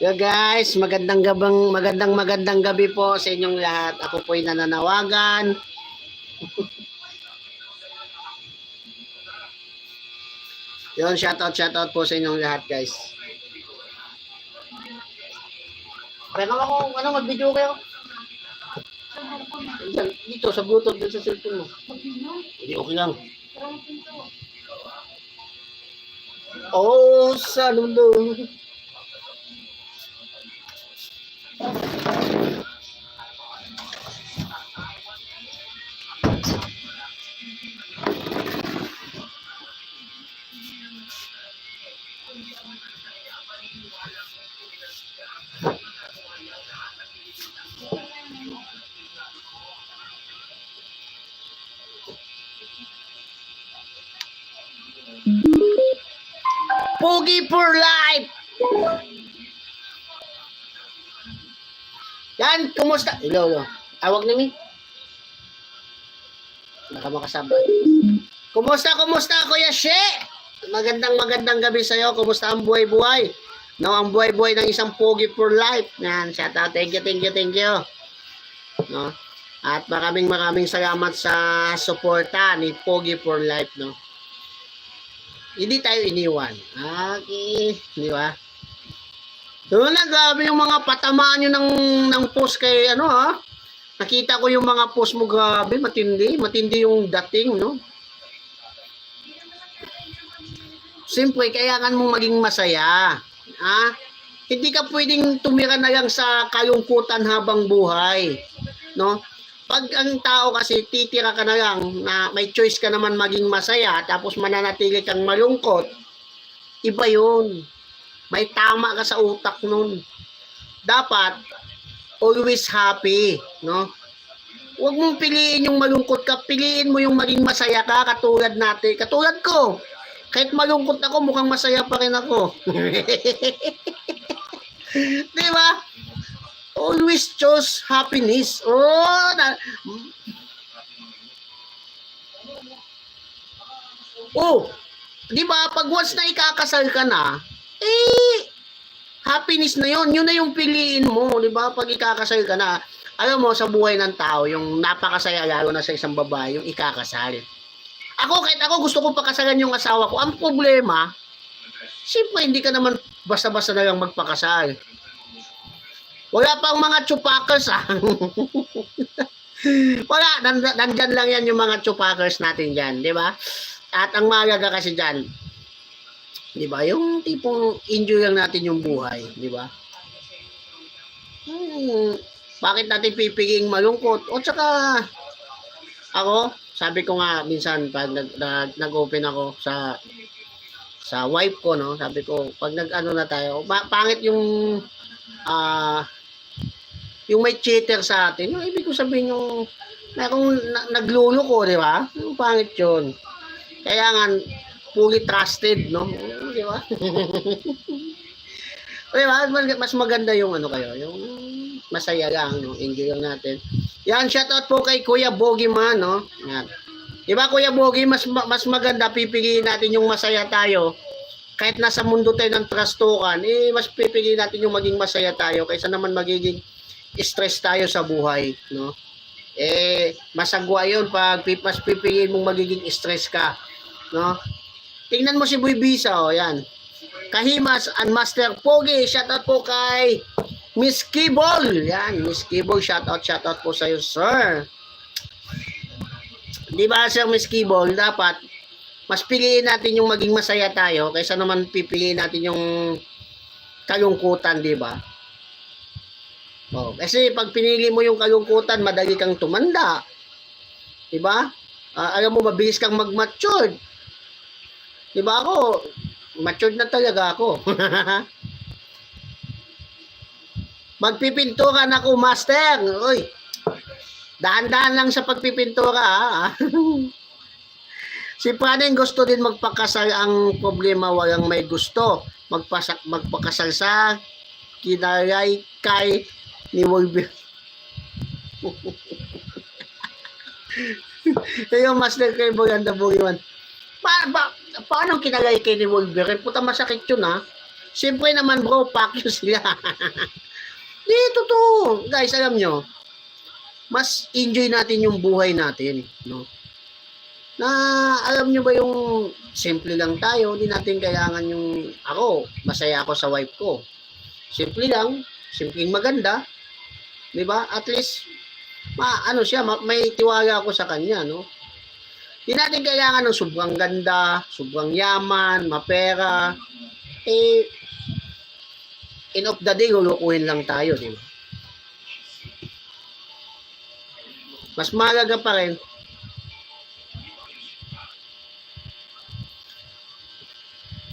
Yeah guys, magandang gabang magandang magandang gabi po sa inyong lahat. Ako po ay nananawagan. Yun, shoutout, shoutout po sa inyong lahat, guys. Pero ako, ano, mag-video kayo? Dito, sa Bluetooth, dito sa cellphone mo. Hindi, okay lang. Oh, sa lulo. Pogi for life! Yan, kumusta? Hello, hello. Awag na mi. Baka makasabay. Kumusta, kumusta, Kuya She? Magandang magandang gabi sa'yo. Kumusta ang buhay-buhay? No, ang buhay-buhay ng isang pogi for life. Yan, shout out. Thank you, thank you, thank you. No? At maraming maraming salamat sa suporta ni Pogi for Life, no? hindi tayo iniwan. Okay, di ba? Doon na, grabe yung mga patamaan nyo ng, ng post kay, ano ha? Nakita ko yung mga post mo, grabe, matindi. Matindi yung dating, no? Siyempre, kailangan mong maging masaya. Ha? Hindi ka pwedeng tumira na lang sa kalungkutan habang buhay. No? Pag ang tao kasi titira ka na lang na may choice ka naman maging masaya tapos mananatili kang malungkot, iba yun. May tama ka sa utak nun. Dapat, always happy, no? Huwag mong piliin yung malungkot ka, piliin mo yung maging masaya ka, katulad natin. Katulad ko, kahit malungkot ako, mukhang masaya pa rin ako. Di ba? Always choose happiness. Oh, na, oh, di ba, pag once na ikakasal ka na, eh, happiness na yon Yun na yung piliin mo, di ba? Pag ikakasal ka na, alam mo, sa buhay ng tao, yung napakasaya, lalo na sa isang babae, yung ikakasal. Ako, kahit ako gusto ko pakasalan yung asawa ko, ang problema, siyempre, hindi ka naman basta-basta na lang magpakasal. Wala pang mga chupakers, ah. Wala, nan- nandyan lang yan yung mga chupakers natin dyan, di ba? At ang mahalaga kasi dyan, di ba, yung tipong enjoy lang natin yung buhay, di ba? Hmm, bakit natin pipiging malungkot? O tsaka, ako, sabi ko nga minsan pag nag, nag, nag-open ako sa sa wife ko, no, sabi ko, pag nag-ano na tayo, ba, pangit yung ah yung may cheater sa atin, yung ibig ko sabihin yung merong na, naglulo ko, di ba? Yung pangit yun. Kaya nga, fully trusted, no? Di ba? di ba? Mas- Mas maganda yung ano kayo, yung masaya lang, no? Enjoy lang natin. Yan, shoutout po kay Kuya Bogi Man, no? Yan. Di ba, Kuya Bogi, mas, ma- mas maganda, pipiliin natin yung masaya tayo. Kahit nasa mundo tayo ng trastukan, eh, mas pipiliin natin yung maging masaya tayo kaysa naman magiging stress tayo sa buhay, no? Eh, masagwa yun pag mas pipiliin mong magiging stress ka, no? Tingnan mo si Boy Bisa, oh, yan. Kahimas and Master Pogi, shoutout po kay Miss Kibol. Yan, Miss Kibol, shoutout, shoutout po sa iyo, sir. Di ba, Sir Miss Kibol, dapat mas piliin natin yung maging masaya tayo kaysa naman pipiliin natin yung kalungkutan, di ba? Oh, kasi pag pinili mo yung kalungkutan, madali kang tumanda. 'Di ba? Ah, alam mo mabilis kang mag-mature. 'Di ba ako? Matured na talaga ako. Magpipintura na ako, master. Uy. Dahan-dahan lang sa pagpipintura, ha? si Praneng gusto din magpakasal ang problema walang may gusto. Magpasak magpakasal sa kinalay kay ni Wolverine. yung master kay Boganda Bogiman. Pa, pa, paano kinalay kay ni Wolverine? Puta masakit yun ha. Siyempre naman bro, pack you sila. Di, totoo. Guys, alam nyo, mas enjoy natin yung buhay natin. No? Na alam nyo ba yung simple lang tayo, hindi natin kailangan yung ako, masaya ako sa wife ko. Simple lang, simpleng maganda. 'Di ba? At least ma ano siya, ma- may tiwala ako sa kanya, no? Hindi natin kailangan ng sobrang ganda, sobrang yaman, mapera. Eh, end of the day, lulukuhin lang tayo, di ba? Mas malaga pa rin,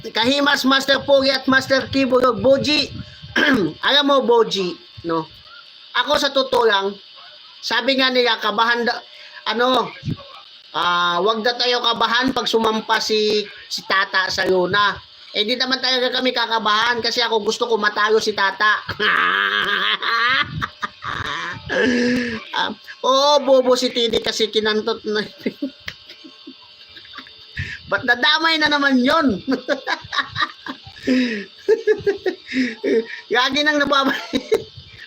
Kahimas, Master Pogi at Master Kibulog. Boji, alam mo, Boji, no? Ako sa totoo lang, sabi nga nila, kabahan da, ano, ah, wag na tayo kabahan pag sumampa si, si Tata sa Luna. Eh, di naman talaga kami kakabahan kasi ako gusto ko matalo si Tata. Ah, Oo, bobo si Tini kasi kinantot na. Ba't nadamay na naman yon? Lagi nang nababay.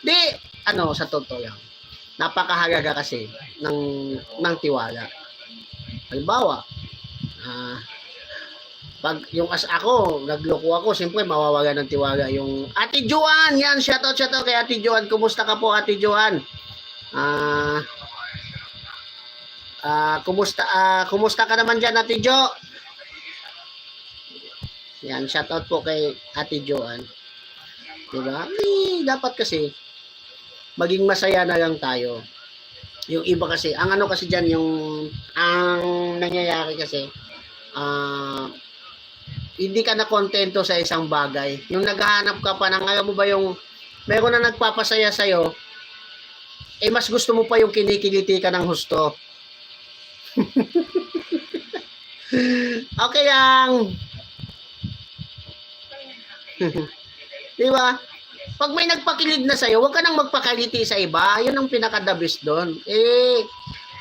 Di, ano, sa totoo lang. Napakahalaga kasi ng, ng tiwala. Halimbawa, ah, pag yung as ako, nagloko ako, siyempre mawawala ng tiwala yung Ate Joan, yan, shoutout, shoutout kay Ate Joan. Kumusta ka po, Ate Joan? Ah, ah, kumusta, ah, kumusta ka naman dyan, Ate Jo? Yan, shoutout po kay Ate Joan. Diba? Eh, dapat kasi, maging masaya na lang tayo. Yung iba kasi, ang ano kasi dyan, yung, ang nangyayari kasi, ah, hindi ka na kontento sa isang bagay. Yung naghahanap ka pa ng, alam mo ba yung, meron na nagpapasaya sa'yo, eh mas gusto mo pa yung kinikiliti ka ng husto. okay lang. Di ba? Pag may nagpakilig na sa'yo, huwag ka nang magpakaliti sa iba. Yun ang pinakadabis doon. Eh,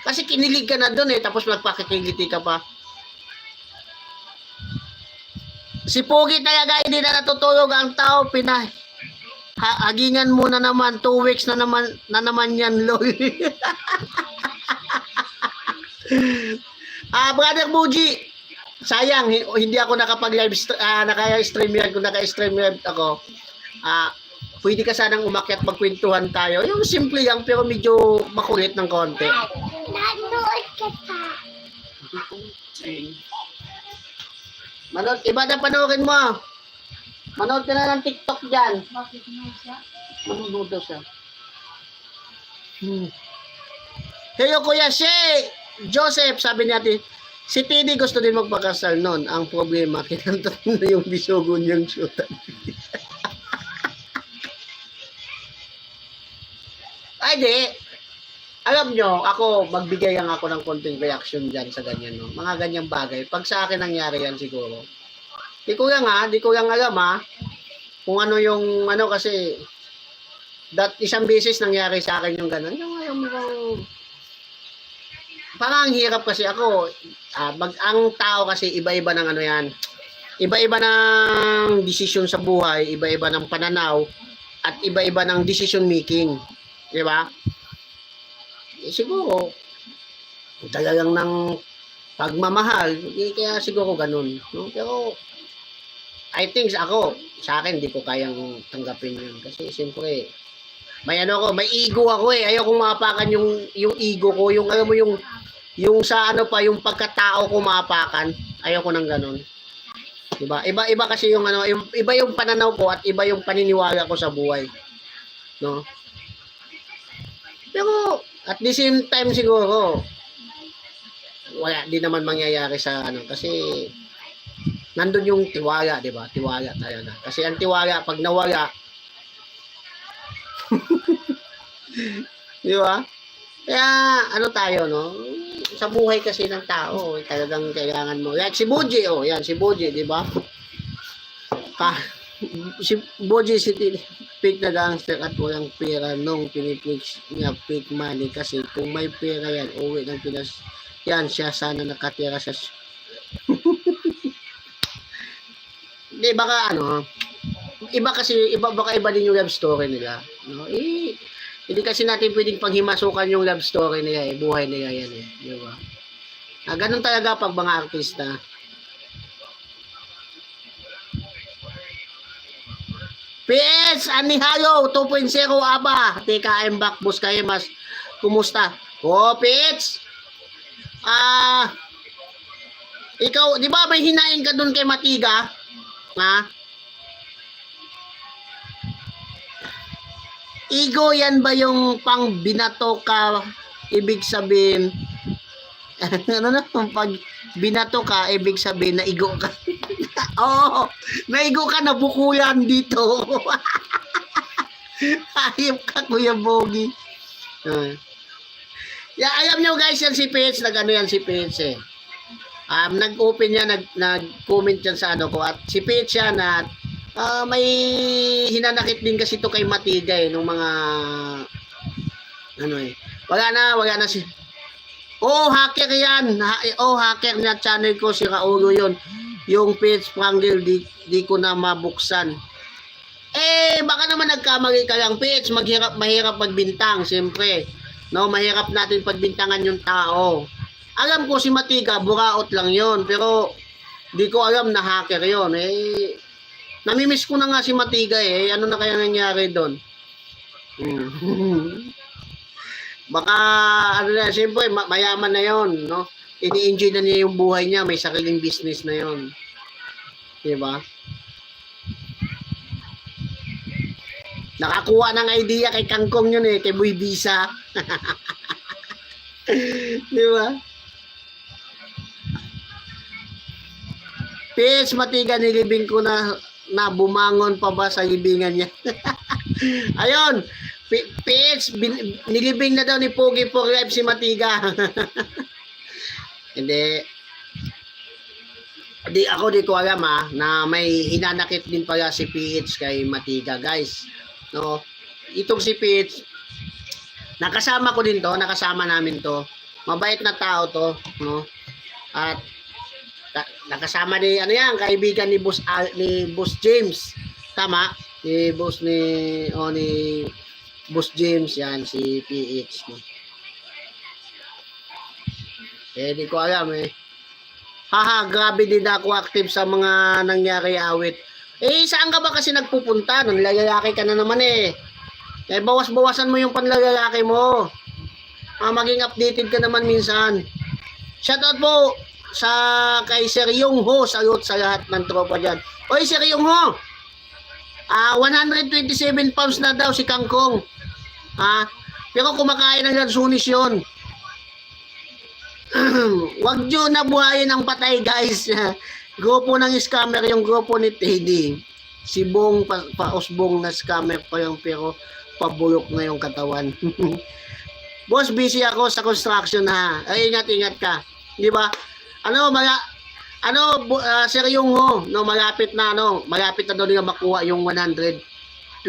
kasi kinilig ka na doon eh, tapos magpakikiliti ka pa. Si Pogi talaga hindi na natutulog ang tao, pina ha, hagingan naman, two weeks na naman, na naman yan, lol. ah, brother Buji, sayang, hi- hindi ako nakapag-live, ah, naka-stream yan, kung naka-stream yan ako, ah, pwede ka sanang umakyat magkwentuhan tayo. Yung simple lang, pero medyo makulit ng konti. Nanood ka pa. Manood, iba na panoorin mo. Manood ka na ng TikTok dyan. Bakit mo siya? Manood daw siya. Hmm. Heyo Kuya She! Joseph, sabi ni ate, si Tini gusto din magpakasal noon. Ang problema, kinantot na yung bisugo niyang syutan. Ay, di. Alam nyo, ako, magbigay lang ako ng konting reaction dyan sa ganyan, no? Mga ganyang bagay. Pag sa akin nangyari yan siguro, di ko lang ha, di ko lang alam ha, kung ano yung, ano kasi, that isang beses nangyari sa akin yung gano'n. Yung mo bang, parang ang hirap kasi ako, ah, mag, ang tao kasi iba-iba ng ano yan, iba-iba ng desisyon sa buhay, iba-iba ng pananaw, at iba-iba ng decision making. Di ba? Eh, siguro, talagang ng pagmamahal, eh, kaya siguro ganun. No? Pero, I think ako, sa akin, di ko kayang tanggapin yun. Kasi, siyempre, may ano ako, may ego ako eh. Ayaw kong maapakan yung, yung ego ko. Yung, alam mo, yung, yung sa ano pa, yung pagkatao ko maapakan. Ayaw ko ng ganun. Diba? Iba-iba kasi yung ano, yung, iba yung pananaw ko at iba yung paniniwala ko sa buhay. No? Pero, at the same time siguro, wala din naman mangyayari sa ano, kasi nandun yung tiwala, di ba? Tiwala talaga. Kasi ang tiwala, pag nawala, di ba? Kaya, ano tayo, no? Sa buhay kasi ng tao, eh, talagang kailangan mo. Like si Buji, oh, yan, si Buji, di ba? Ka, si Buji, si fake na gangster at walang pera nung pinipix niya fake money kasi kung may pera yan, uwi ng Pinas, yan siya sana nakatira sa... Di, baka ano, iba kasi iba baka iba din yung love story nila, no? Eh, hindi kasi natin pwedeng panghimasukan yung love story nila, eh, buhay nila yan eh, di ba? Ah, ganun talaga pag mga artista. PS, Anihayo, 2.0 aba. TKM back, bus kayo mas. Kumusta? Oh, PS. Ah, ikaw, di ba may hinain ka doon kay Matiga? Ha? Igo yan ba yung pang binato ka? Ibig sabihin, ano na, pag binato ka, ibig sabihin na igo ka. Oo, naigo ka na bukulan dito. Hayop ka, Kuya Bogi. Uh. Yeah, alam nyo guys, yan si Pets, nag-ano yan si Pets eh. Um, nag-open yan, nag, nag-comment yan sa ano ko. At si Pets yan at ah, may hinanakit din kasi to kay Matiga eh, nung mga ano eh. Wala na, wala na si... Oh, hacker yan. Ha, oh, hacker na channel ko, si Raulo yun. Yung page Frankel, di, di ko na mabuksan. Eh, baka naman nagkamali ka lang, page. Maghirap, mahirap magbintang, siyempre. No, mahirap natin pagbintangan yung tao. Alam ko si Matiga, buraot lang yon Pero, di ko alam na hacker yon Eh, namimiss ko na nga si Matiga eh. Ano na kaya nangyari doon? Hmm. Baka, ano na, siyempre, ma- mayaman na yon no? Ini-enjoy na niya yung buhay niya, may sariling business na yon Diba? Nakakuha ng idea kay Kangkong yun eh, kay Boy Bisa. Di ba? Pits, matiga nilibing ko na na bumangon pa ba sa libingan niya. Ayun, P- Pits, bin- nilibing na daw ni Pogi for life si Matiga. Hindi. Di ako di ko alam ah, na may hinanakit din pala si PH kay Matiga, guys. No. Itong si PH nakasama ko din to, nakasama namin to. Mabait na tao to, no. At ka- nakasama ni ano yan, kaibigan ni Boss ni Boss James. Tama? Ni Boss ni o ni Boss James yan si PH. Eh, di ko alam eh. Haha, grabe din ako active sa mga nangyari awit. Eh, saan ka ba kasi nagpupunta? Nanlalalaki ka na naman eh. Eh, bawas-bawasan mo yung panlalalaki mo. Ah, maging updated ka naman minsan. Shoutout po sa kay Sir Yung Ho. Salut sa lahat ng tropa dyan. Oy, Sir Yung Ho. Ah, 127 pounds na daw si Kangkong. Ha? Pero kumakain ng lansunis yun. Wag nyo nabuhayin ang patay, guys. grupo ng scammer yung grupo ni Teddy. Si Bong, pa, pausbong na scammer pa yung pero pabulok na yung katawan. Boss, busy ako sa construction ha. Ay, ingat, ingat ka. Di ba? Ano, mala, ano, ah, Sir Yung Ho, no, malapit na, ano, malapit na daw nila makuha yung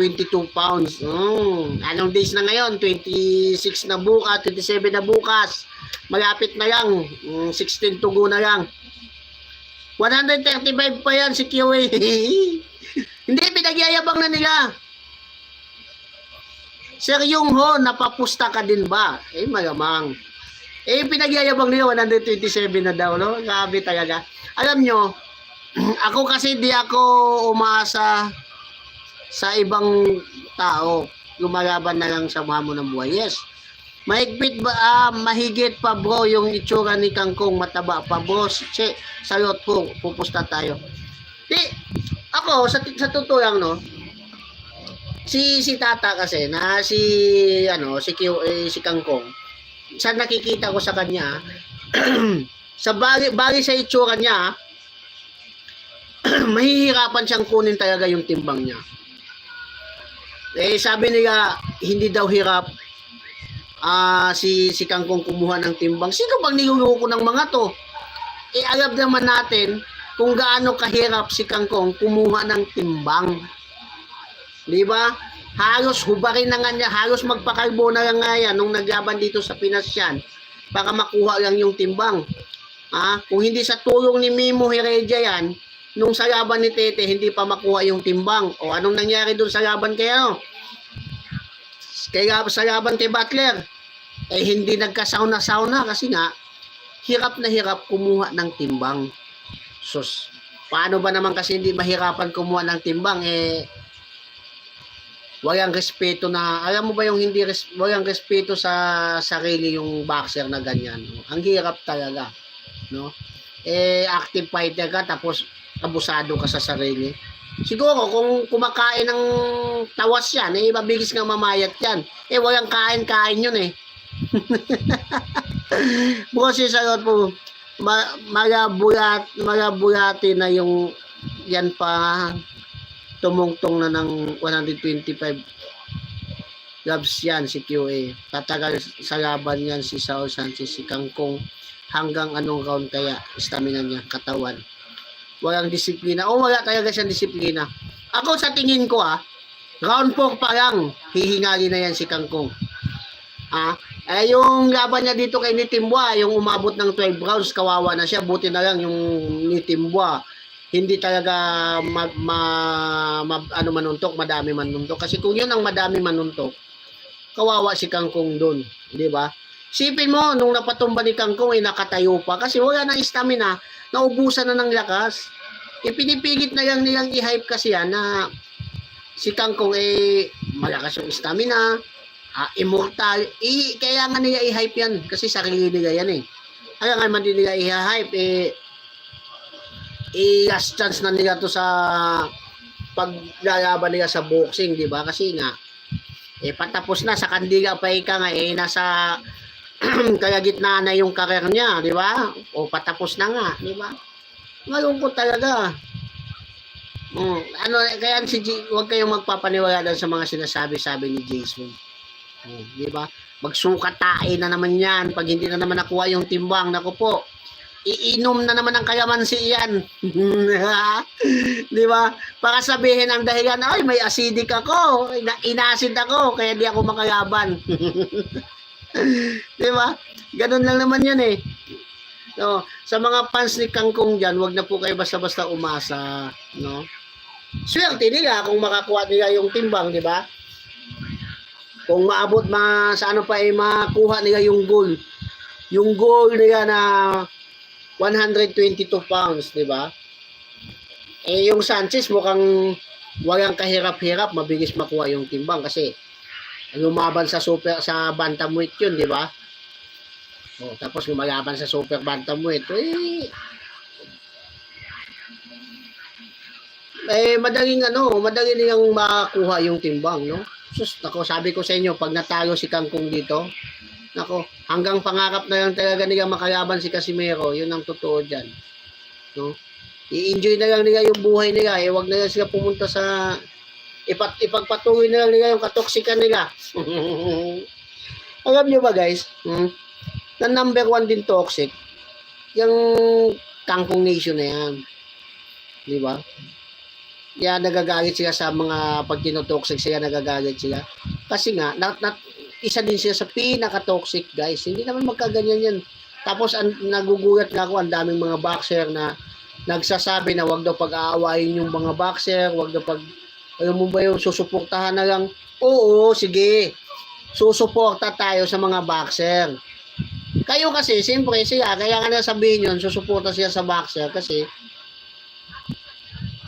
122 pounds. Mm, anong days na ngayon? 26 na bukas, 27 na bukas. Malapit na lang. Mm, 16 to go na lang. 135 pa yan si QA. Hindi, pinagyayabang na nila. Sir Yung Ho, napapusta ka din ba? Eh, malamang. Eh, pinagyayabang nila, 127 na daw, no? Grabe talaga. Alam nyo, ako kasi di ako umasa sa ibang tao. Lumalaban na lang sa mo ng buhay. Yes. Mahigpit ba, ah, mahigit pa bro yung itsura ni Kangkong mataba pa bro. Che, salot po, pupusta tayo. Di, ako, sa, sa totoo lang, no, si si Tata kasi na si ano si Q, eh, si Kangkong sa nakikita ko sa kanya sa bali, bali sa itsura niya mahihirapan siyang kunin talaga yung timbang niya eh sabi nila hindi daw hirap ah si si Kangkong kumuha ng timbang sino bang niluloko ng mga to eh alam naman natin kung gaano kahirap si Kangkong kumuha ng timbang Di ba? Halos hubarin na nga niya, halos magpakalbo na lang nga yan nung naglaban dito sa Pinas yan para makuha lang yung timbang. Ah, kung hindi sa tulong ni Mimo Heredia yan, nung sa laban ni Tete, hindi pa makuha yung timbang. O anong nangyari doon sa laban kay ano? Kaya sa laban kay Butler, eh hindi nagkasauna-sauna kasi nga, hirap na hirap kumuha ng timbang. Sus, paano ba naman kasi hindi mahirapan kumuha ng timbang? Eh, walang respeto na, alam mo ba yung hindi, res, walang respeto sa sarili yung boxer na ganyan. No? Ang hirap talaga. No? Eh, active fighter ka, tapos abusado ka sa sarili. Siguro, kung kumakain ng tawas yan, eh, mabilis nga mamayat yan. Eh, walang kain-kain yun eh. Sa lot po, ma magabulat, magabulati na yung yan pa tumungtong na ng 125 gloves yan si QA. Tatagal sa laban yan si Saul Sanchez, si Kangkong hanggang anong round kaya stamina niya, katawan. Walang disiplina. O wala talaga siyang disiplina. Ako sa tingin ko ah, round 4 pa lang, hihingali na yan si Kangkong. Ah, eh, yung laban niya dito kay Nitimbwa, yung umabot ng 12 rounds, kawawa na siya. Buti na lang yung Nitimbwa. Hindi talaga mag, ma, ma- ano manuntok, madami manuntok. Kasi kung yun ang madami manuntok, kawawa si Kangkong doon. Di ba? Sipin mo, nung napatumba ni Kangkong, ay nakatayo pa. Kasi wala na stamina, naubusan na ng lakas. Ipinipigit na lang nilang i-hype kasi yan na si Kangkong eh malakas yung stamina, ah, immortal. I, kaya nga nila i-hype yan kasi sarili nila yan eh. Kaya nga man din nila i-hype eh i-last chance na nila to sa paglalaban nila sa boxing, di ba? Kasi nga, eh patapos na sa Kandila pa ika nga eh nasa kaya gitna na yung karir niya, di ba? O patapos na nga, di ba? Malungkot talaga. Mm, ano, kaya si G, huwag kayong magpapaniwala sa mga sinasabi-sabi ni Jason. Mm, di ba? Magsukat tae na naman yan. Pag hindi na naman nakuha yung timbang, naku po, iinom na naman ng kalamansi yan. di ba? Para sabihin ang dahilan, ay, may acidic ako, ina- inacid ako, kaya di ako makalaban. di ba? Ganun lang naman yun eh. No, sa mga fans ni Kangkong dyan, wag na po kayo basta-basta umasa, no? Swerte nila kung makakuha nila yung timbang, di ba? Kung maabot ma sa ano pa eh makuha nila yung goal. Yung goal nila na 122 pounds, di ba? Eh yung Sanchez mukhang walang kahirap-hirap, mabilis makuha yung timbang kasi lumaban sa super sa bantamweight yun, di ba? Oh, tapos lumalaban sa super bantamweight. Eh, eh madaling ano, madali nilang makakuha yung timbang, no? Sus, nako, sabi ko sa inyo, pag natalo si Kangkong dito, nako, hanggang pangarap na lang talaga nila makalaban si Casimero, yun ang totoo dyan. No? I-enjoy na lang nila yung buhay nila, eh, wag na lang sila pumunta sa, ipat, ipagpatuloy na lang nila yung katoksikan nila. Alam nyo ba guys, hmm? na number one din toxic, yung Kangkong Nation na yan. Di ba? Kaya nagagalit sila sa mga pag tinotoxic sila, nagagalit sila. Kasi nga, na, na, isa din sila sa pinaka-toxic guys. Hindi naman magkaganyan yan. Tapos ang, nagugulat nga ako, ang daming mga boxer na nagsasabi na wag daw pag-aawayin yung mga boxer, wag daw pag, alam mo ba yung susuportahan na lang. Oo, sige. Susuporta tayo sa mga boxer. Kayo kasi, siyempre sila, kaya nga nasabihin yun, susuporta siya sa boxer kasi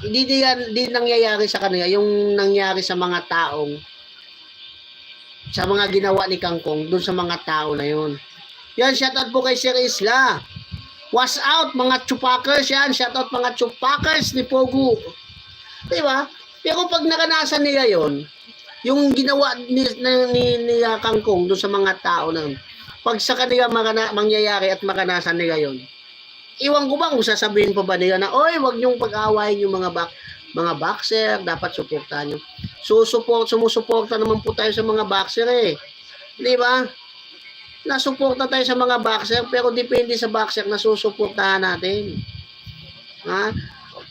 hindi di, di nangyayari sa kanila yung nangyari sa mga taong sa mga ginawa ni Kangkong dun sa mga tao na yun. Yan, shoutout po kay Sir Isla. Was out mga chupakers yan. Shoutout mga chupakers ni Pogu. Di ba? Pero pag nakanasan nila yon yung ginawa ni, ni, ni, ni Kangkong dun sa mga tao na pag sa kanila magana, mangyayari at makanasan nila yon iwan ko ba kung sasabihin pa ba nila na, oy, wag niyong pag-awayin yung mga bak mga boxer, dapat suportahan niyo. Susuport, sumusuporta naman po tayo sa mga boxer eh. Di ba? Nasuporta tayo sa mga boxer, pero depende sa boxer na susuportahan natin. Ha?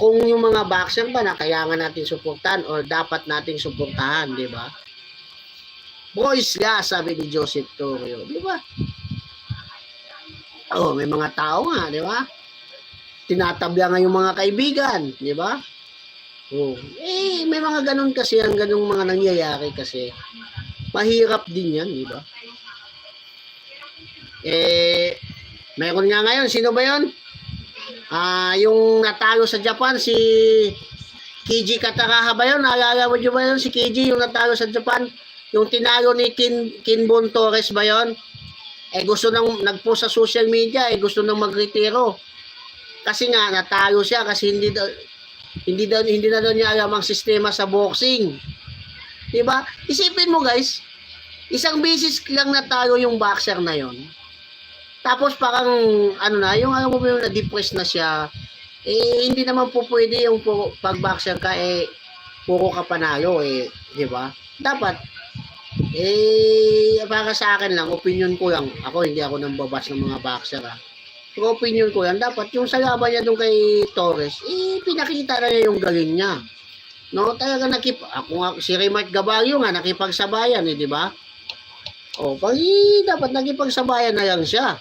Kung yung mga boxer ba na kailangan natin suportahan or dapat nating suportahan, di ba? Boys nga, sabi ni Joseph Torrio. Di ba? Oh, may mga tao nga, di ba? tinatabla nga yung mga kaibigan, di ba? Oh. Eh, may mga ganun kasi, ang ganung mga nangyayari kasi. Mahirap din yan, di ba? Eh, mayroon nga ngayon, sino ba yon? Ah, yung natalo sa Japan, si Kiji Kataraha ba yun? Naalala mo ba yun? Si Kiji, yung natalo sa Japan. Yung tinalo ni Kin, Kinbon Torres ba yun? Eh gusto nang nagpost sa social media, eh gusto nang magretiro. Kasi nga natalo siya kasi hindi daw hindi daw hindi na daw niya alam ang sistema sa boxing. 'Di ba? Isipin mo guys, isang beses lang natalo yung boxer na 'yon. Tapos parang ano na, yung ano mo na-depress na siya. Eh hindi naman po pwede yung pu- pag boxer ka eh puro ka panalo eh, 'di ba? Dapat eh, para sa akin lang, opinion ko lang. Ako, hindi ako nang babas ng mga boxer, ha. Pero opinion ko lang, dapat yung sa laban niya doon kay Torres, eh, pinakita na niya yung galing niya. No, talaga nakip... Ako nga, si Remark Gabario nga, nakipagsabayan, eh, di ba? O, pag eh, dapat nakipagsabayan na lang siya.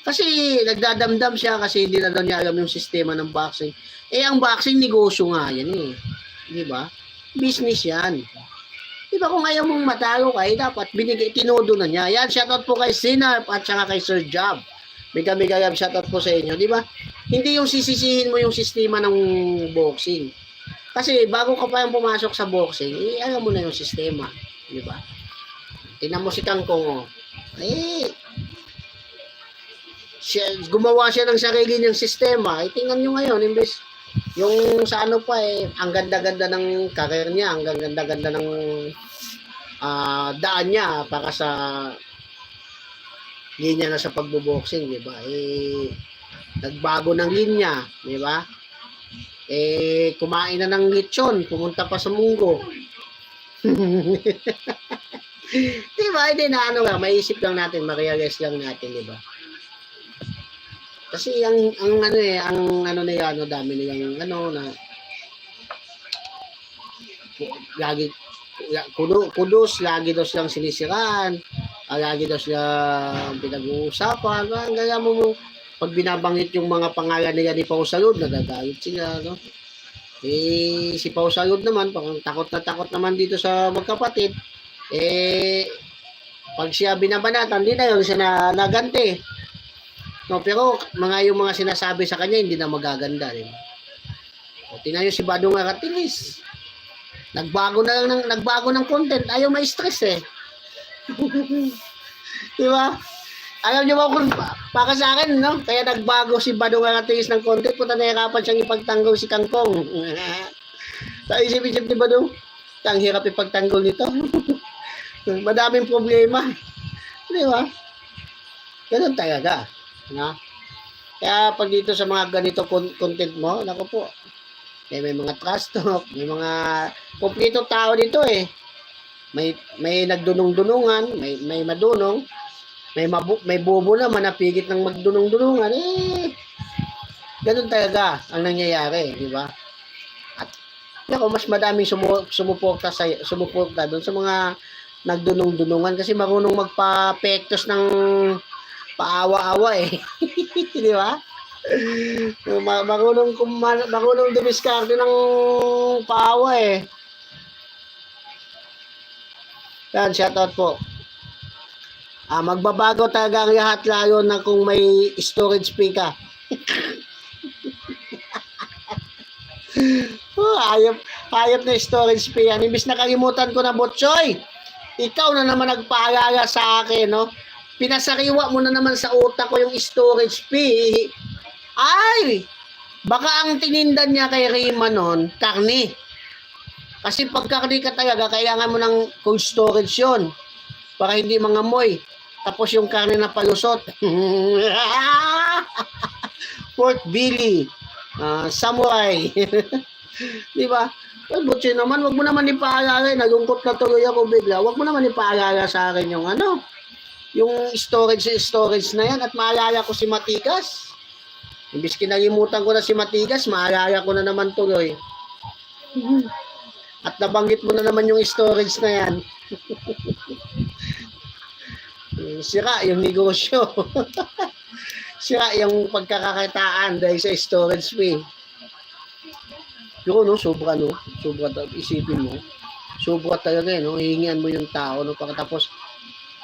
Kasi nagdadamdam siya kasi hindi na daw niya alam yung sistema ng boxing. Eh, ang boxing negosyo nga yan eh. Di ba? Business yan. Di ba kung ayaw mong matalo ka, eh, dapat binigay, tinodo na niya. Yan, shoutout po kay Sinarp at saka kay Sir Job. Mega mega love shoutout po sa inyo, di ba? Hindi yung sisisihin mo yung sistema ng boxing. Kasi bago ka pa yung pumasok sa boxing, eh, alam mo na yung sistema. Di ba? Tingnan mo si Kangkong, oh. Eh, siya, gumawa siya ng sarili niyang sistema. Eh, tingnan nyo ngayon, imbes yung sa ano pa eh, ang ganda-ganda ng career niya, ang ganda-ganda ng ah, daan niya para sa linya na sa pagbo-boxing, di ba? Eh, nagbago ng linya, di ba? Eh, kumain na ng lechon, pumunta pa sa munggo. di ba? Hindi na ano lang, maisip lang natin, ma-realize lang natin, di ba? Kasi ang ang ano eh, ang ano nila ano dami nilang ano na lagi la- kudo, kudos lagi daw silang sinisiraan ah, lagi daw silang pinag-uusapan. Ang gaya mo mo pag binabanggit yung mga pangalan nila ni Pao Salud nagagalit sila no? Eh si Pao Salud naman parang takot na takot naman dito sa magkapatid. Eh pag siya binabanatan hindi na yun siya na naganti No, pero mga yung mga sinasabi sa kanya hindi na magaganda rin. O, tingnan niyo si Badong Aratilis. Nagbago na lang ng nagbago ng content, ayaw ma-stress eh. Di ba? Alam niyo ba kung pa- para sa akin, no? Kaya nagbago si Badong Aratilis ng content, puta nahirapan siyang ipagtanggol si Kangkong. sa isip-isip ni Badong, ang hirap ipagtanggol nito. Madaming problema. Di ba? Ganun talaga. No? Kaya pag dito sa mga ganito con- content mo, nako po, eh, may mga trust talk, may mga kompleto tao dito eh. May may nagdunong-dunungan, may may madunong, may mabu, may bobo na manapigit ng magdunong-dunungan eh. Ganun talaga ang nangyayari, di ba? At nako, mas madaming sumu, sumuporta sa sumuporta doon sa mga nagdunong-dunungan kasi marunong magpa-pektos ng paawa-awa eh. Di ba? Ma- marunong, marunong dumiskarte ng paawa eh. Yan, shoutout po. Ah, magbabago talaga ang lahat lalo na kung may storage fee ka. oh, ayop, ayop na storage fee yan. Imbis nakalimutan ko na, Botchoy. Ikaw na naman nagpaalala sa akin, no? Pinasariwa mo na naman sa utak ko yung storage fee. Ay! Baka ang tinindan niya kay Rima noon, karne. Kasi pag karne ka talaga, kailangan mo ng cold storage yon para hindi mangamoy. Tapos yung karne na palusot. Pork belly. ah, samurai. Di ba? Well, butsi naman, wag mo naman ipaalala. Nalungkot na tuloy ako bigla. Wag mo naman ipaalala sa akin yung ano, yung storage storage na yan at maalala ko si Matigas. Imbis kinalimutan ko na si Matigas, maalala ko na naman tuloy. At nabanggit mo na naman yung storage na yan. Sira yung negosyo. Sira yung pagkakakitaan dahil sa storage fee. Pero no, sobra no. Sobra isipin mo. Sobra talaga eh, no. Hihingian mo yung tao no pagkatapos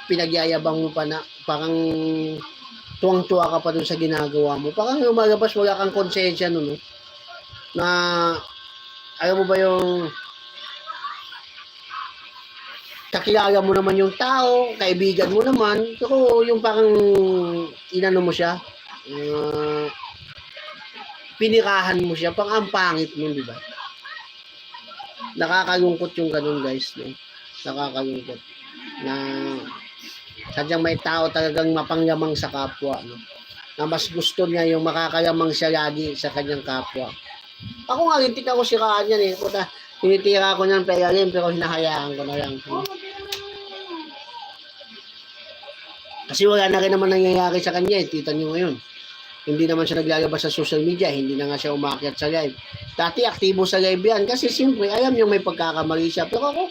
pinagyayabang mo pa na parang tuwang-tuwa ka pa dun sa ginagawa mo. Parang lumalabas wala kang konsensya no, no. Na alam mo ba yung kakilala mo naman yung tao, kaibigan mo naman, pero yung parang inano mo siya, uh, pinirahan mo siya, pang ang pangit mo, di ba? Nakakalungkot yung ganun, guys, no? Nakakalungkot. Na sadyang may tao talagang mapanglamang sa kapwa, no? Na mas gusto niya yung makakalamang siya lagi sa kanyang kapwa. Ako nga, lintik ako siraan yan eh. Puta, tinitira ko niyan pelalim, pero hinahayaan ko na lang. Kasi wala na rin naman nangyayari sa kanya eh. Tita nyo ngayon. Hindi naman siya naglalabas sa social media. Hindi na nga siya umakyat sa live. Dati aktibo sa live yan. Kasi siyempre, alam niyo may pagkakamali siya. Pero ako,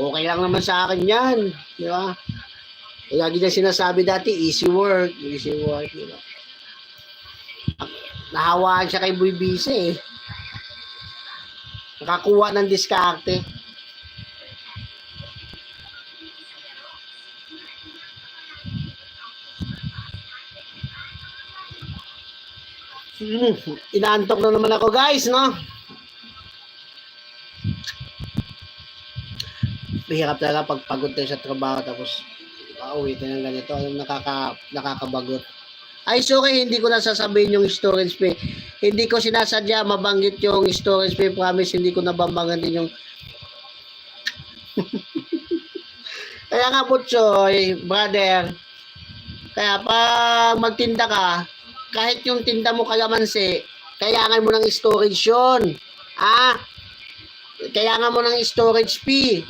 okay lang naman sa akin yan. Di ba? Lagi niya sinasabi dati, easy work. Easy work. Di ba? Nahawaan siya kay Boy Bise eh. Nakakuha ng diskarte. Hmm, inaantok na naman ako guys, no? Mahirap talaga pag pagod tayo sa trabaho tapos pauwi tayo ng ganito. Yung nakaka, nakakabagot. Ay, sorry, hindi ko nasasabihin yung storage fee. Hindi ko sinasadya mabanggit yung storage fee. Promise, hindi ko nababanggitin yung... Kaya nga, Butchoy, brother, kaya pag magtinda ka, kahit yung tinda mo kalamansi, kailangan mo ng storage yun. Ah, kailangan mo ng storage fee.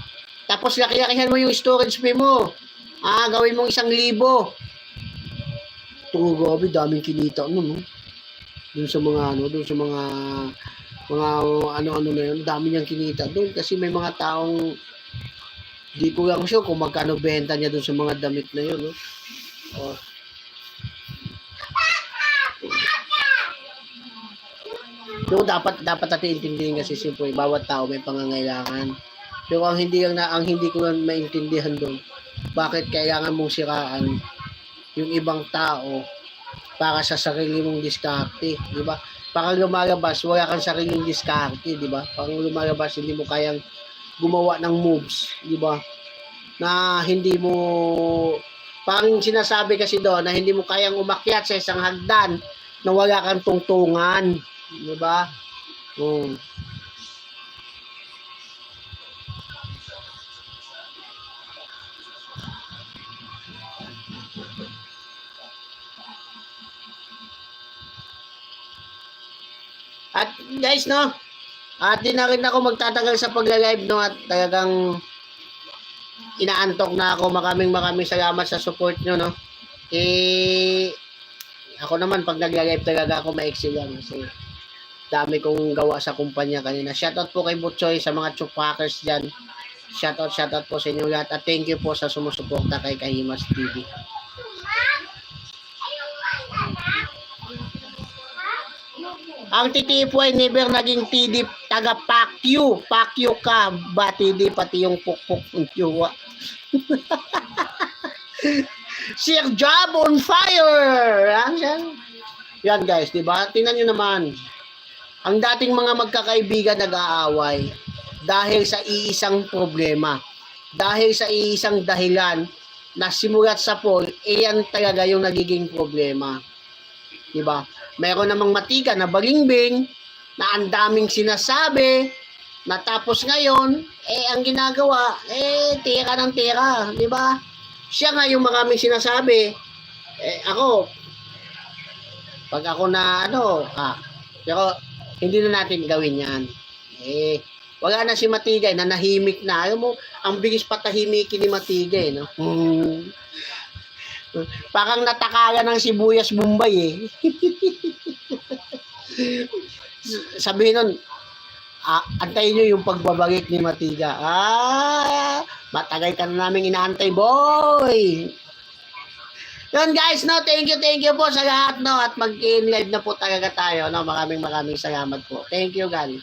Tapos laki-lakihan mo yung storage fee mo. Ah, gawin mong isang libo. Ito, grabe, daming kinita mo, no? Doon sa mga, ano, doon sa mga, mga ano-ano na yun, dami niyang kinita doon. Kasi may mga taong, di ko lang sure kung magkano benta niya doon sa mga damit na yun, no? Oh. So, dapat dapat natin intindihin kasi siyempre bawat tao may pangangailangan. Pero ang hindi lang na ang hindi ko lang maintindihan doon, bakit kailangan mong siraan yung ibang tao para sa sarili mong diskarte, di ba? Parang lumalabas, wala kang sariling diskarte, di ba? Parang lumalabas, hindi mo kayang gumawa ng moves, di ba? Na hindi mo parang sinasabi kasi doon na hindi mo kayang umakyat sa isang hagdan na wala kang tungtungan, di ba? Oh. At guys, no, at di na rin ako magtatagal sa pagla-live, no, at talagang inaantok na ako. Maraming maraming salamat sa support nyo, no. Eh, ako naman, pag nagla-live talaga ako, maiksi lang. Kasi dami kong gawa sa kumpanya kanina. Shoutout po kay Butchoy sa mga chupakers dyan. Shoutout, shoutout po sa inyo lahat. At thank you po sa sumusuporta kay Kahimas TV. Ang titi po ay never naging TD taga Pakyu. Pakyu ka. Ba TD pati yung pukpuk ng tiwa. Sir Job on fire! Yan, yan. Guys, di ba? Tingnan nyo naman. Ang dating mga magkakaibigan nag-aaway dahil sa iisang problema. Dahil sa iisang dahilan na simulat sa poll, iyan talaga yung nagiging problema. Di ba? Meron namang matiga na balingbing na ang daming sinasabi na tapos ngayon, eh ang ginagawa, eh tira ng tira, di ba? Siya nga yung maraming sinasabi. Eh ako, pag ako na ano, ah, pero hindi na natin gawin yan. Eh, wala na si Matigay na nahimik na. Alam mo, ang bilis patahimikin ni Matigay, no? Hmm. Parang natakalan ng sibuyas Bombay eh. Sabihin nun, ah, antayin nyo yung pagbabalik ni Matiga. Ah, matagal ka na namin inaantay, boy. Yun guys, no, thank you, thank you po sa lahat, no, at mag-in live na po talaga tayo, no, maraming maraming salamat po. Thank you guys.